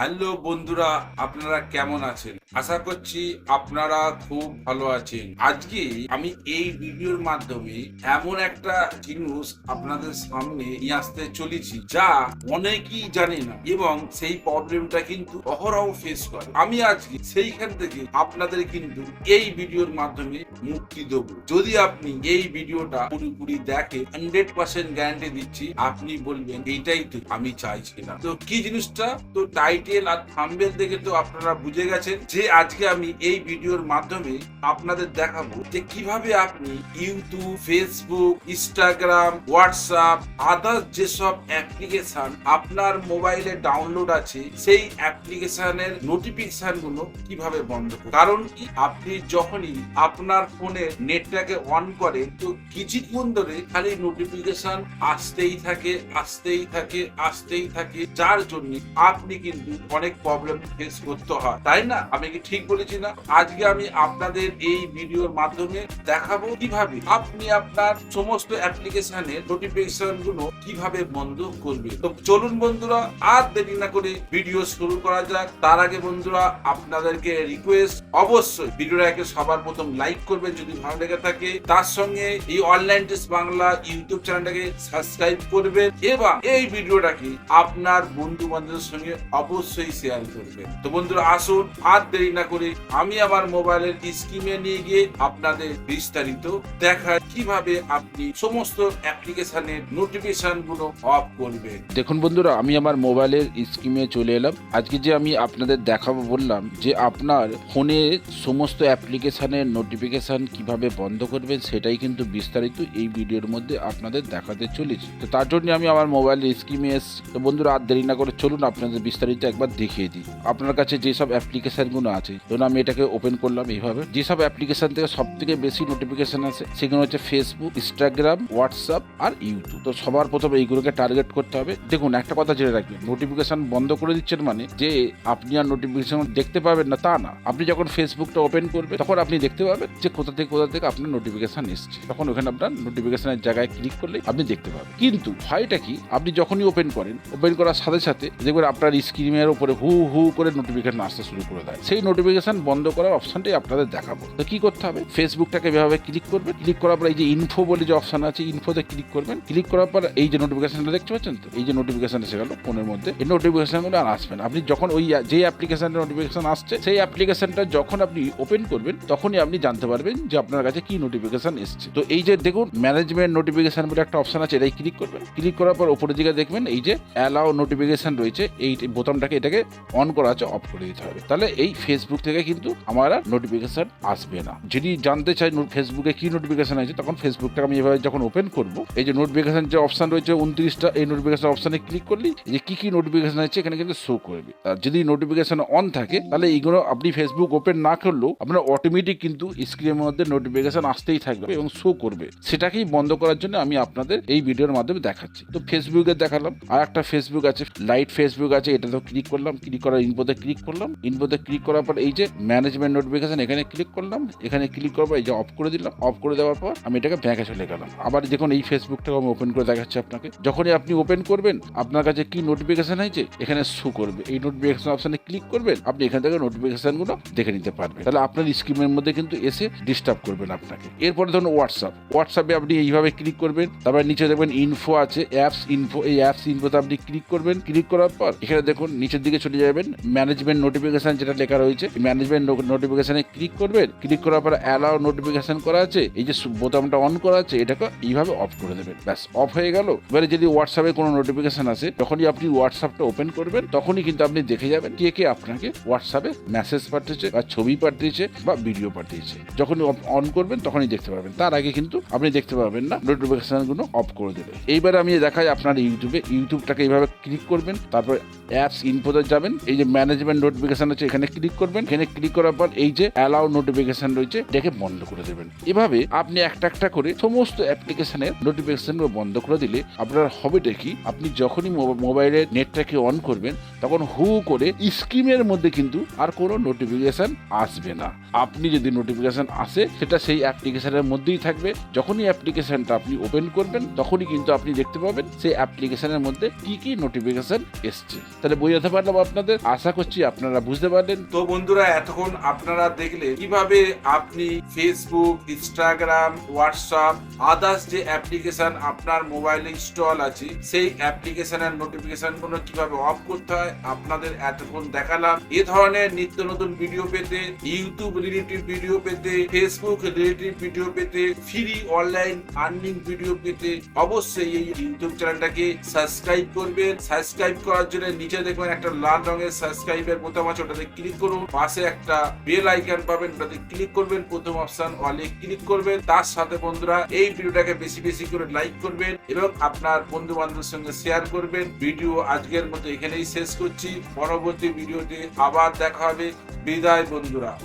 Hello বন্ধুরা, আপনারা কেমন আছেন? আশা করছি আপনারা খুব ভালো আছেন। আজকে আমি এই ভিডিওর মাধ্যমে এমন একটা জিনিস আপনাদের সামনে নিয়ে আসতে চলেছি, যা অনেকেই জানে না এবং সেই প্রবলেমটা কিন্তু অহরহ ফেস করে। আমি আজকে সেইখান থেকে আপনাদের কিন্তু এই ভিডিওর মাধ্যমে মুক্তি দেবো। যদি আপনি এই ভিডিওটা পুরোপুরি দেখে হান্ড্রেড পার্সেন্ট গ্যারান্টি দিচ্ছি, আপনি বলবেন, এইটাই তো আমি চাইছিলাম তো কি জিনিসটা? তো টাইটেল আর থাম্বেল দেখে তো আপনারা বুঝে গেছেন যে আজকে আমি এই ভিডিওর মাধ্যমে আপনাদের দেখাবো যে কীভাবে আপনি YouTube, Facebook, Instagram, WhatsApp, others যেসব অ্যাপ্লিকেশন আপনার মোবাইলে ডাউনলোড আছে, সেই অ্যাপ্লিকেশনের নোটিফিকেশনগুলো কীভাবে বন্ধ করবেন? কারণ কি? আপনি যখনই আপনার ফোনের নেটটাকে অন করেন, তো কিছুক্ষণ ধরে খালি নোটিফিকেশন আসতেই থাকে আসতেই থাকে আসতেই থাকে। যার জন্য আপনি কিন্তু অনেক প্রবলেম ফেস করতে হয়। তাই না? আমি কি ঠিক বলেছি না? আজকে আমি আপনাদের এই ভিডিওর মাধ্যমে দেখাবো কীভাবে আপনি আপনার সমস্ত অ্যাপ্লিকেশনের নোটিফিকেশনগুলো কীভাবে বন্ধ করবে তো চলুন বন্ধুরা, আর দেরি না করে ভিডিও শুরু করা যাক। তার আগে বন্ধুরা, আপনাদেরকে রিকোয়েস্ট অবশ্যই ভিডিওটাকে সবার প্রথম লাইক করবেন যদি ভালো লেগে থাকে। তার সঙ্গে এই অনলাইন টেস্ট বাংলা ইউটিউব চ্যানেলটাকে সাবস্ক্রাইব করবেন। এবং এই ভিডিওটাকে আপনার বন্ধু বান্ধবের সঙ্গে অবশ্যই শেয়ার করবেন তো বন্ধুরা, আসুন, আর দেরি না করে আমি আমার মোবাইলের স্ক্রিনে নিয়ে গিয়ে আপনাদের বিস্তারিত দেখায় কীভাবে আপনি সমস্ত অ্যাপ্লিকেশনের নোটিফিকেশনগুলো অফ করবেন। দেখুন বন্ধুরা, আমি আমার মোবাইলের স্কিমে চলে এলাম। আজকে যে আমি আপনাদের দেখাবো বললাম যে আপনার ফোনে সমস্ত অ্যাপ্লিকেশনের নোটিফিকেশন কীভাবে বন্ধ করবেন, সেটাই কিন্তু বিস্তারিত এই ভিডিওর মধ্যে আপনাদের দেখাতে চলেছি। তো তার জন্য আমি আমার মোবাইলের স্কিমে এসেছি। তো বন্ধুরা, আর দেরি না করে চলুন, আপনাদের বিস্তারিত একবার দেখিয়ে দিই। আপনার কাছে যেসব অ্যাপ্লিকেশনগুলো আছে, ধরুন আমি এটাকে ওপেন করলাম এইভাবে, যেসব অ্যাপ্লিকেশন থেকে সব থেকে বেশি নোটিফিকেশন আছে সেগুলো হচ্ছে ফেসবুক ইনস্টাগ্রাম হোয়াটসঅ্যাপ আর ইউটিউব তো সবার প্রথমে এইগুলোকে টার্গেট করতে হবে। দেখুন, একটা কথা জেনে রাখবেন নোটিফিকেশন বন্ধ করে দিচ্ছেন মানে যে আপনি আর নোটিফিকেশন দেখতে পাবেন না, তা না। আপনি যখন ফেসবুকটা ওপেন করবেন, তখন আপনি দেখতে পাবেন যে কোথা থেকে কোথা থেকে আপনার নোটিফিকেশন এসছে। তখন ওখানে আপনার নোটিফিকেশনের জায়গায় ক্লিক করলে আপনি দেখতে পাবেন। কিন্তু হয়টা কি, আপনি যখনই ওপেন করেন ওপেন করার সাথে সাথে দেখবেন আপনার স্ক্রিনের উপরে হু হু করে নোটিফিকেশন আসতে শুরু করে দেয়। সেই নোটিফিকেশন বন্ধ করার অপশনটাই আপনাদের দেখাবো। তো কি করতে হবে? ফেসবুকটাকে এভাবে ক্লিক করবেন ক্লিক করার পর এই যে ইনফো বলে যে অপশন আছে ইনফোতে ক্লিক করবেন। ক্লিক করার পর এই যে নোটিফিকেশনটা দেখতে পাচ্ছেন তো? এই যে নোটিফিকেশন এসে গেল ফোনের মধ্যে। এই নোটিফিকেশনগুলো আর আসবেন আপনি যখন ওই যে অ্যাপ্লিকেশনের নোটিফিকেশন আসছে, সেই অ্যাপ্লিকেশনটা যখন আপনি ওপেন করবেন, তখনই আপনি জানতে পারবেন যে আপনার কাছে কি নোটিফিকেশন এসছে। তো এই যে দেখুন ম্যানেজমেন্ট নোটিফিকেশন বলে একটা অপশন আছে, এটাই ক্লিক করবেন। ক্লিক করার পর উপরের দিকে দেখবেন এই যে অ্যালাও নোটিফিকেশন রয়েছে, এই বোতামটাকে এটাকে অন করা আছে অফ করে দিতে হবে। তাহলে এই ফেসবুক থেকে কিন্তু আমার আর নোটিফিকেশন আসবে না। যদি জানতে চাই ফেসবুকে কি নোটিফিকেশন আছে, তখন ফেসবুকটাকে আমি এভাবে যখন ওপেন করব, এই যে নোটিফিকেশন যে অপশন রয়েছে, উনত্রিশটা, এই নোটিফিকেশন অপশানে ক্লিক করলি যে কি কি নোটিফিকেশন আছে, এখানে কিন্তু শো করবে। আর যদি নোটিফিকেশান অন থাকে, তাহলে এইগুলো আপনি ফেসবুক ওপেন না করলেও আপনার অটোমেটিক কিন্তু স্ক্রিনের মধ্যে নোটিফিকেশন আসতেই থাকবে এবং শো করবে। সেটাকেই বন্ধ করার জন্য আমি আপনাদের এই ভিডিওর মাধ্যমে দেখাচ্ছি। তো ফেসবুকে দেখালাম, আর একটা ফেসবুক আছে লাইট ফেসবুক আছে এটাতেও ক্লিক করলাম ক্লিক করার ইনপোতে ক্লিক করলাম। ইনপোতে ক্লিক করার পর এই যে ম্যানেজমেন্ট নোটিফিকেশন এখানে ক্লিক করলাম। এখানে ক্লিক করার পর এই যে অফ করে দিলাম। অফ করে দেওয়ার পর আমি এটাকে ব্যাঙ্কে চলে গেলাম। আবার দেখুন এই ফেসবুকটাকে আমি ওপেন করে দেখাচ্ছি আপনাকে, যখনই আপনি ওপেন করবেন, আপনার কাছে কি নোটিফিকেশন হয়েছে, এখানে শো করবে। এই নোটিফিকেশন অপশনে ক্লিক করবেন, আপনি এখান থেকে নোটিফিকেশনগুলো দেখে নিতে পারবেন। তাহলে আপনার স্ক্রিনের মধ্যে কিন্তু এসে ডিস্টার্ব করবেন আপনাকে। এরপরে ধরুন হোয়াটসঅ্যাপ হোয়াটসঅ্যাপে আপনি এইভাবে ক্লিক করবেন। তারপরে নিচে দেখবেন ইনফো আছে অ্যাপস ইনফো এই অ্যাপস ইনফোতে আপনি ক্লিক করবেন। ক্লিক করার পর এখানে দেখুন নিচের দিকে চলে যাবেন ম্যানেজমেন্ট নোটিফিকেশন যেটা লেখা রয়েছে ম্যানেজমেন্ট নোটিফিকেশনে ক্লিক করবেন ক্লিক করার পর অ্যালাও নোটিফিকেশন করা আছে, এই যে বোতামটা অন করা আছে, এটাকে এইভাবে অফ করে দেবেন। ব্যাস অফ হয়ে গেল। এবারে যদি হোয়াটসঅ্যাপে কোনো নোটিফিকেশন আসে যখনই আপনি হোয়াটসঅ্যাপটা ওপেন করবেন, তখনই কিন্তু আপনি দেখে যাবেন কে কে আপনাকে হোয়াটসঅ্যাপে মেসেজ পাঠিয়েছে, বা ছবি পাঠিয়েছে, বা ভিডিও পাঠিয়েছে। যখনই অন করবেন, তখনই দেখতে পাবেন তার আগে কিন্তু আপনি দেখতে পাবেন না নোটিফিকেশনগুলো অফ করে দেবে। এইবার আমি দেখাই আপনার ইউটিউবে, ইউটিউবটাকে এইভাবে ক্লিক করবেন, তারপর অ্যাপস ইনফোতে যাবেন? এই যে ম্যানেজমেন্ট নোটিফিকেশন আছে, এখানে ক্লিক করবেন। এখানে ক্লিক করার পর এই যে অ্যালাউ নোটিফিকেশন রয়েছে, এটাকে বন্ধ করে দেবেন। এভাবে আপনি একটা একটা করে সমস্ত অ্যাপ্লিকেশনের নোটিফিকেশনগুলো বন্ধ করে দিলে আপনার হবেটা কি? আপনি যখনই মোবা- মোবাইলের নেটটাকে অন করবেন তখন হু করে স্ক্রিনের মধ্যে কিন্তু আর কোনো নোটিফিকেশান আসবে না। আপনি যদি নোটিফিকেশান আসে, সেটা সেই অ্যাপ্লিকেশানের মধ্যেই থাকবে। যখনই অ্যাপ্লিকেশানটা আপনি ওপেন করবেন, তখনই কিন্তু আপনি দেখতে পাবেন সেই অ্যাপ্লিকেশানের মধ্যে কি কি নোটিফিকেশান এসছে। তাহলে বোঝাতে পারলাম আপনাদের, আশা করছি আপনারা বুঝতে পারলেন। তো বন্ধুরা, এতক্ষণ আপনারা দেখলে কীভাবে আপনি ফেসবুক ইনস্টাগ্রাম হোয়াটসঅ্যাপ আদার্স যে অ্যাপ্লিকেশন আপনার মোবাইলে ইনস্টল আছে, সেই অ্যাপ্লিকেশনের নোটিফিকেশনগুলো কীভাবে অফ করতে হয় আপনাদের এতক্ষণ দেখালাম। এ ধরনের নিত্য নতুন ভিডিও পেতে ইউটিউব রিলেটিভ ভিডিও পেতে ফেসবুক রিলেটিভ ভিডিও পেতে ফ্রি অনলাইন আর্নিং ভিডিও পেতে, অবশ্যই এই ইউটিউব চ্যানেলটাকে সাবস্ক্রাইব করবেন। সাবস্ক্রাইব করার জন্য নিচে দেখবেন একটা লাল রঙের সাবস্ক্রাইবের বোতাম আছে, ওটাতে ক্লিক করুন। পাশে একটা বেল আইকন পাবেন, ওটাতে ক্লিক করবেন। প্রথম অপশন অলে ক্লিক করবেন। তার সাথে বন্ধুরা এই ভিডিওটাকে বেশি বেশি করে লাইক করবেন এবং আপনার বন্ধু বান্ধবের সঙ্গে শেয়ার করবেন। ভিডিও আজকের মতো এখানেই শেষ করছি। পরবর্তী ভিডিওতে আবার দেখা হবে। বিদায় বন্ধুরা।